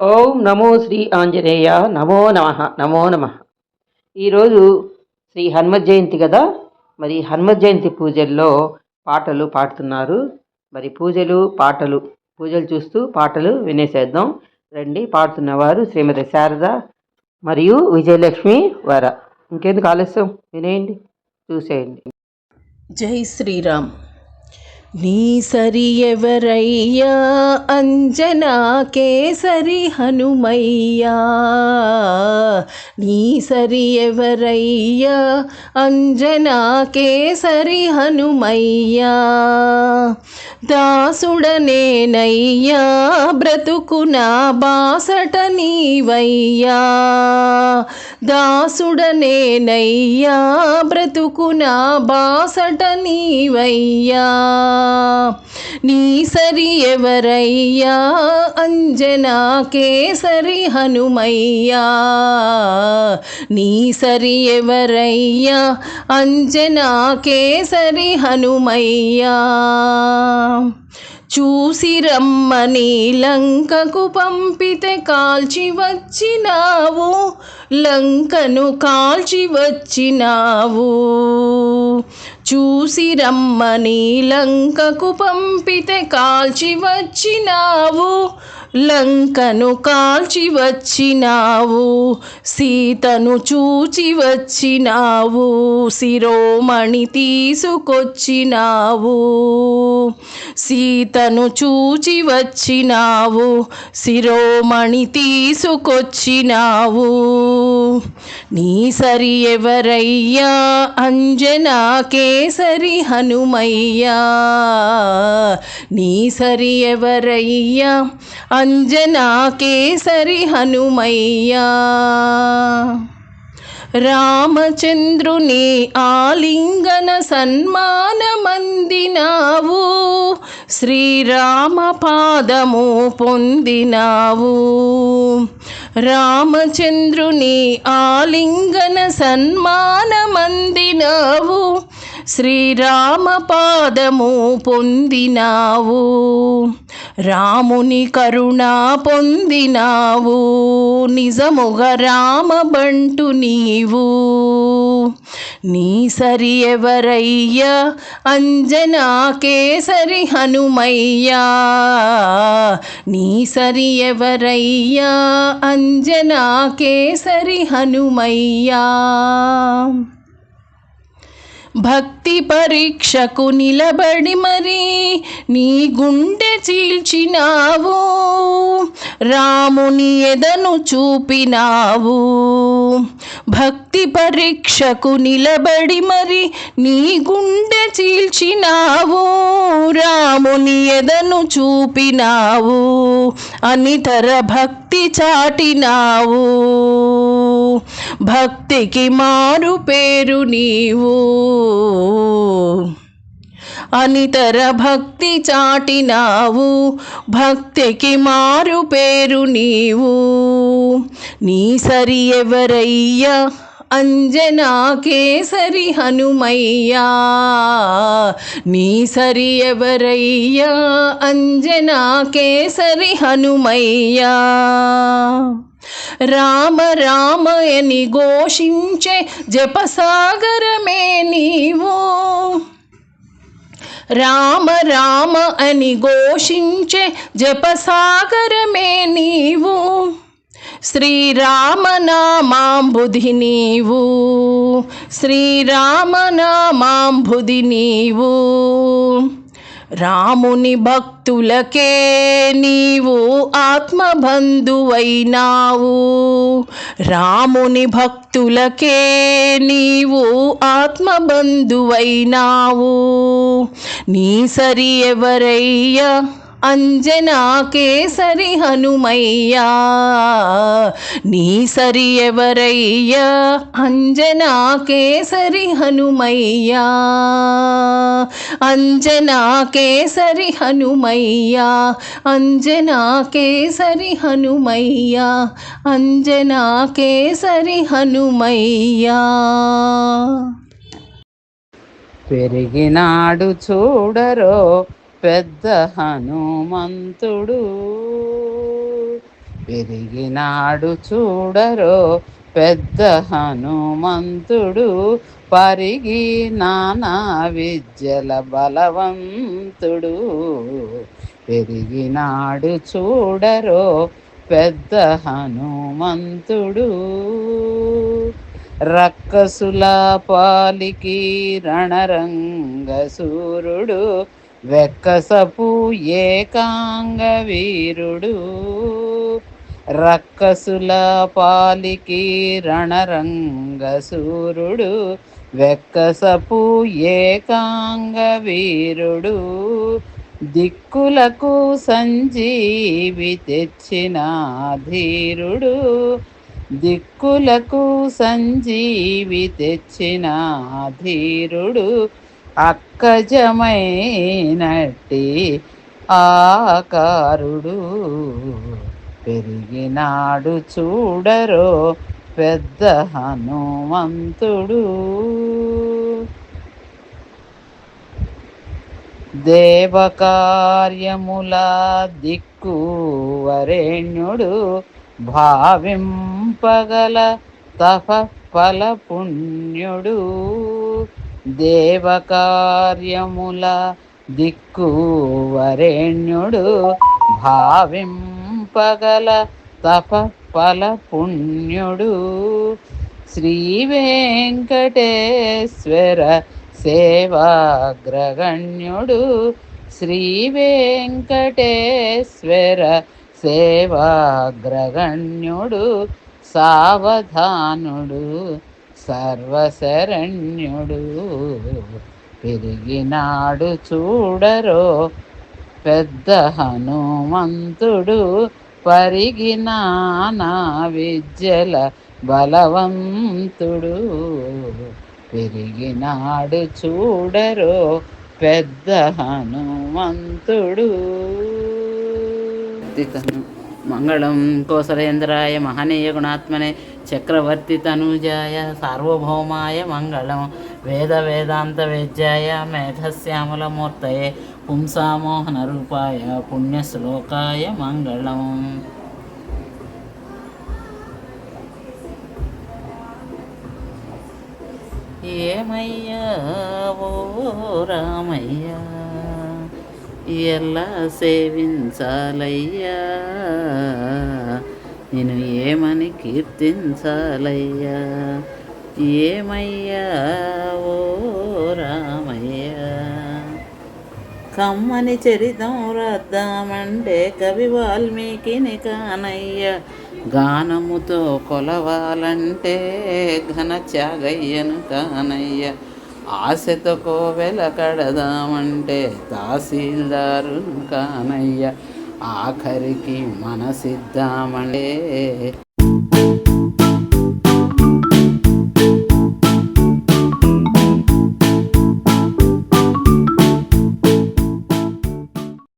ఓం నమో శ్రీ ఆంజనేయ నమో నమ నమో నమ. ఈరోజు శ్రీ హనుమత్ జయంతి కదా మరి హనుమత్ జయంతి పూజల్లో పాటలు పాడుతున్నారు. మరి పూజలు పాటలు పూజలు చూస్తూ పాటలు వినేసేద్దాం. రండి పాడుతున్నవారు శ్రీమతి శారద మరియు విజయలక్ష్మి వర. ఇంకెందుకు ఆలస్యం? వినేయండి చూసేయండి. జై శ్రీరామ్. నీ సరి ఎవరయ్యా? అంజనా కేసరి హనుమయ్యా. నీ సరి ఎవరయ్యా? అంజనా కేసరి హనుమయ్యా. దాసుడనేనయ్యా బ్రతుకునా బాసట నీవయ్యా. దాసుడనేనయ్యా బ్రతుకునా బాసట నీవయ్యా. నీ సరి ఎవరయ్యా? అంజనా కేసరి హనుమయ్యా. నీ సరి ఎవరయ్యా? అంజనా కేసరి హనుమయ్యా. చూసి రమ్మని లంకకు పంపితే కాల్చి వచ్చినావు లంకను కాల్చి వచ్చినావు. చూసి రమ్మని లంకకు పంపితే కాల్చి వచ్చినావు లంకను కాల్చి వచ్చినావు సీతను చూచి వచ్చినావు శిరోమణి తీసుకొచ్చినావు. సీతను చూచి వచ్చినావు శిరోమణి తీసుకొచ్చినావు. నీ సరి ఎవరయ్యా? అంజనా కేసరి హనుమయ్యా. నీ సరి ఎవరయ్యా? అంజనా కేసరి హనుమయ్యా. రామచంద్రుని ఆలింగన సన్మానమందినావు. శ్రీరామ పాదము పొందినావు. రామచంద్రుని ఆలింగన సన్మానమందినావు. శ్రీరామ పాదము పొందినావు. రాముని కరుణ పొందినావు. నిజముగ రామ బంటు నీవు. నీ సరి ఎవరయ్యా? అంజనా కేసరి హనుమయ్యా. నీ సరి ఎవరయ్యా? అంజనా కేసరి హనుమయ్యా. భక్తి పరీక్షకు నిలబడి మరి నీ గుండె చీల్చినావు. రాముని ఎదను చూపినావు. భక్తి పరీక్షకు నిలబడి మరి నీ గుండె చీల్చినావు. రాముని ఎదను చూపినావు. అనితర భక్తి చాటినావు. భక్తికి మారు పేరు నీవు. అనితర భక్తి చాటినావు భక్తికి మారు పేరు నీవు. నీ సరి ఎవరయ్యా? అంజనా కేసరి హనుమయ్యా. నీ సరి ఎవరయ్యా? అంజనా కేసరి హనుమయ్యా. రామ రామయని ఘోషించే జపసాగరమే నీవు. రామ రామ అని ఘోషించే జపసాగరమే నీవు. శ్రీరామనామాంబుధి నీవు. శ్రీరామనామాంబుధి నీవు. రాముని భక్తులకే నీవు ఆత్మబంధువైనావు. రాముని భక్తులకే నీవు ఆత్మబంధువైనావు. నీ సరి ఎవరయ్యా? అంజనా కేసరి హనుమయ్యా నీ సరి ఎవరయ్యా? అంజనా కేసరి హనుమయ్యా అంజనా కేసరి హనుమయ్యా అంజనా కేసరి హనుమయ్యా అంజనా కేసరి హనుమయ్యా. పెరిగినాడు చూడరో పెద్ద హనుమంతుడు. పెరిగినాడు చూడరో పెద్ద హనుమంతుడు. పరిగి నానా విద్యల బలవంతుడు. పెరిగినాడు చూడరో పెద్ద హనుమంతుడు. రక్కసుల పాలికి రణరంగ సూర్యుడు వెక్కసపు ఏకాంగ వీరుడు రక్కసుల పాలికి రణరంగసూరుడు వెక్కసపు ఏకాంగ వీరుడు దిక్కులకు సంజీవి తెచ్చిన ధీరుడు దిక్కులకు సంజీవి తెచ్చిన ధీరుడు అక్కజమైనట్టి ఆకారుడు పెరిగినాడు చూడరో పెద్ద హనుమంతుడు. దేవకార్యముల దిక్కు వరేణ్యుడు భావింపగల తప ఫల పుణ్యుడు దేవకార్యముల దిక్కు వరేణ్యుడు భావింపగల తప ఫల పుణ్యుడు శ్రీ వెంకటేశ్వర సేవాగ్రగణ్యుడు శ్రీ వెంకటేశ్వర సేవాగ్రగణ్యుడు సావధానుడు. సర్వశరణ్యుడు పెరిగినాడు చూడరో పెద్ద హనుమంతుడు పరిగినానా విద్యల బలవంతుడు పెరిగినాడు చూడరో పెద్ద హనుమంతుడు. తను మంగళం కోసలేంద్రాయ మహనీయ గుణాత్మనే చక్రవర్తి తనూజాయ సార్వభౌమాయ మంగళం వేద వేదాంత వేద్యాయ మేఘశ్యామలమూర్తయే పుంసామోహన రూపాయ పుణ్యశ్లోకాయ మంగళం. ఏమయ్యా ఓ రామయ్యా? ఎలా సేవించాలయ్యా? నేను ఏమని కీర్తించాలయ్యా? ఏమయ్యా? ఓ రామయ్యా. కమ్మని చరితం రాద్దామంటే కవి వాల్మీకిని కానయ్య. గానముతో కొలవాలంటే ఘన త్యాగయ్యను కానయ్య. ఆశతో కోవెల కడదామంటే తహసీల్దారును కానయ్య. ఆఖరికి మనసిద్దామంటే